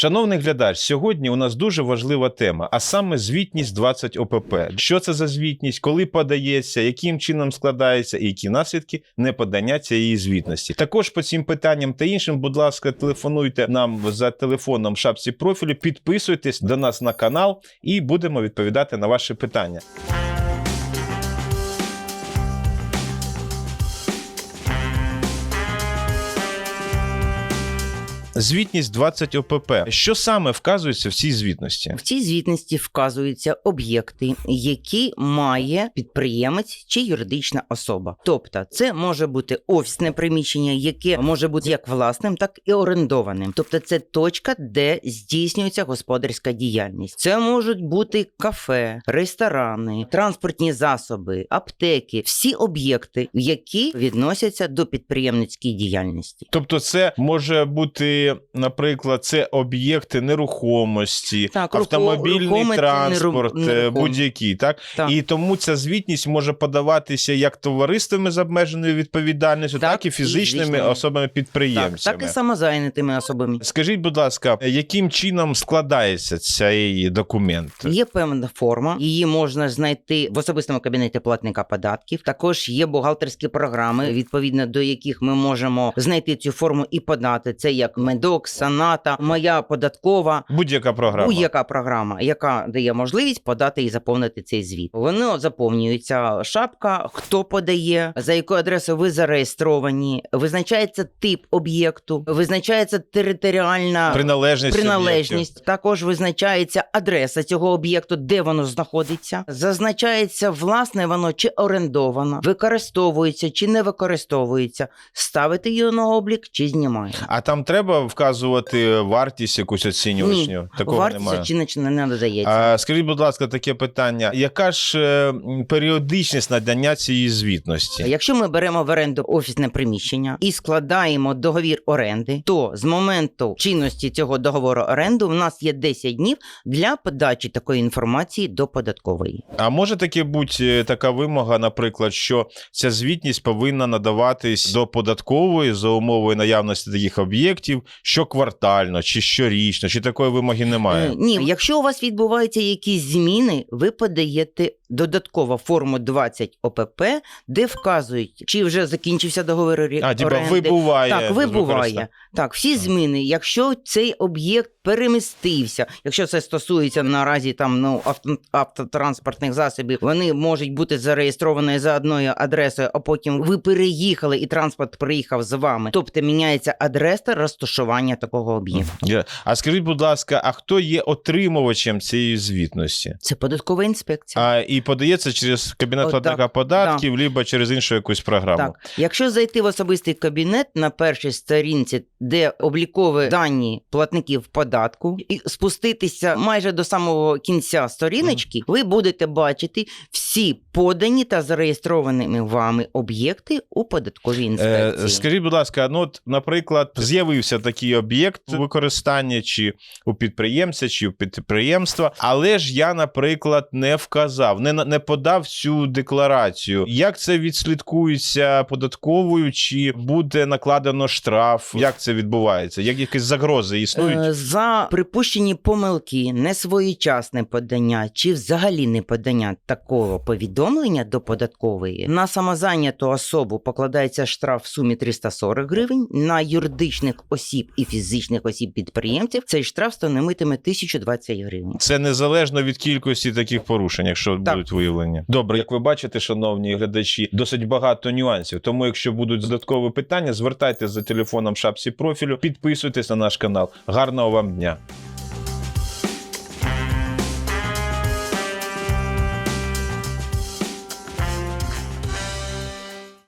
Шановний глядач, сьогодні у нас дуже важлива тема, а саме звітність 20 ОПП. Що це за звітність, коли подається, яким чином складається і які наслідки неподання цієї звітності. Також по цим питанням та іншим, будь ласка, телефонуйте нам за телефоном в шапці профілю, підписуйтесь до нас на канал і будемо відповідати на ваші питання. Звітність 20 ОПП. Що саме вказується в цій звітності? В цій звітності вказуються об'єкти, які має підприємець чи юридична особа. Тобто, це може бути офісне приміщення, яке може бути як власним, так і орендованим. Тобто, це точка, де здійснюється господарська діяльність. Це можуть бути кафе, ресторани, транспортні засоби, аптеки, всі об'єкти, які відносяться до підприємницької діяльності. Тобто, це може бути, наприклад, це об'єкти нерухомості, Так, автомобільний транспорт, неру- е, будь-який, так? Так. І тому ця звітність може подаватися як товариствами з обмеженою відповідальністю, так, Так, і фізичними фізичними. особами Так, підприємцями. так і самозайнятими особами. Скажіть, будь ласка, яким чином складається цей документ? Є певна форма, її можна знайти в особистому кабінеті платника податків. Також є бухгалтерські програми, відповідно до яких ми можемо знайти цю форму і подати. Це як медок, саната, моя податкова. Будь-яка програма. Будь-яка програма, яка дає можливість подати і заповнити цей звіт. Воно заповнюється шапка, хто подає, за якою адресою ви зареєстровані, визначається тип об'єкту, визначається територіальна Приналежність. приналежність. Також визначається адреса цього об'єкту, де воно знаходиться. Зазначається, власне, воно чи орендовано, використовується чи не використовується, ставити його на облік чи знімає. А там треба вказувати вартість якусь оцінювачню? Такого Вартість немає. оціночна не надається. А, скажіть, будь ласка, таке питання: яка ж е, періодичність надання цієї звітності? Якщо ми беремо в оренду офісне приміщення і складаємо договір оренди, то з моменту чинності цього договору оренду в нас є 10 днів для подачі такої інформації до податкової. А може таки бути е, така вимога, наприклад, що ця звітність повинна надаватись до податкової за умовою наявності таких об'єктів щоквартально чи щорічно, чи такої вимоги немає? Е, Ні, якщо у вас відбуваються якісь зміни, ви подаєте додатково форму 20 ОПП, де вказують, чи вже закінчився договір орі- А, оренди. вибуває. Так, вибуває. Так, всі зміни. Якщо цей об'єкт перемістився, якщо це стосується наразі там ну автотранспортних засобів, вони можуть бути зареєстровані за одною адресою, а потім ви переїхали і транспорт приїхав з вами. Тобто міняється адреса розташування такого об'єкту. А скажіть, будь ласка, а хто є отримувачем цієї звітності? Це податкова інспекція. А і подається через кабінет платника податків, либо через іншу якусь програму. Так, якщо зайти в особистий кабінет на першій сторінці, де облікові дані платників податку, і спуститися майже до самого кінця сторіночки, ви будете бачити всі подані та зареєстрованими вами об'єкти у податковій інспекції. Е, скажіть, будь ласка, ну от, наприклад, з'явився такий об'єкт у використанні чи у підприємця, чи у підприємства, але ж я, наприклад, не вказав, не, не подав цю декларацію. Як це відслідкується податковою, чи буде накладено штраф? Як це відбувається? Як якісь загрози існують? Е, За припущені помилки, несвоєчасне подання чи взагалі не подання такого повідомлення до податкової на самозайняту особу покладається штраф в сумі 340 гривень. На юридичних осіб і фізичних осіб підприємців цей штраф становитиме 1020 гривень. Це незалежно від кількості таких порушень, якщо Так. Будуть виявлені. Добре, як ви бачите, шановні глядачі, досить багато нюансів. Тому, якщо будуть додаткові питання, звертайтеся за телефоном шапці профілю, підписуйтесь на наш канал. Гарного вам дня!